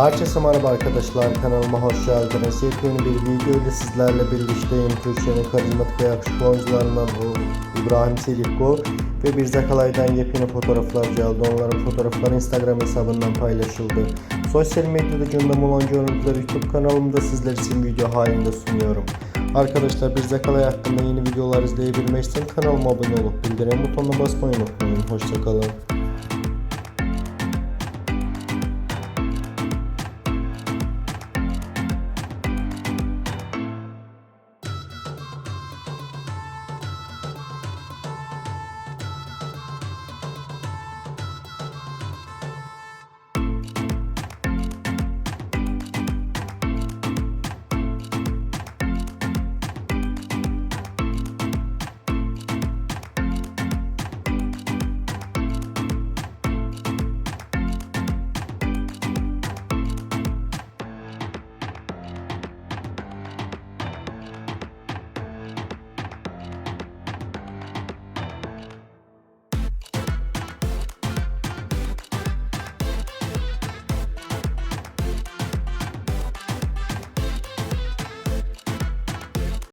Herkese merhaba arkadaşlar kanalıma hoş geldiniz. Yepyeni bir video ile sizlerle birlikteyim. Türkiye'nin karizmatik ve yakışıklı oyuncularından İbrahim Selikko ve bir Zakalay'dan yepyeni fotoğraflar geldi. Onların fotoğrafları Instagram hesabından paylaşıldı. Sosyal medyada gündem olan görüntüleri YouTube kanalımda sizler için video halinde sunuyorum. Arkadaşlar bir Zakalay hakkında yeni videolar izleyebilmek için kanalıma abone olup bildirim butonuna basmayı unutmayın. Hoşçakalın.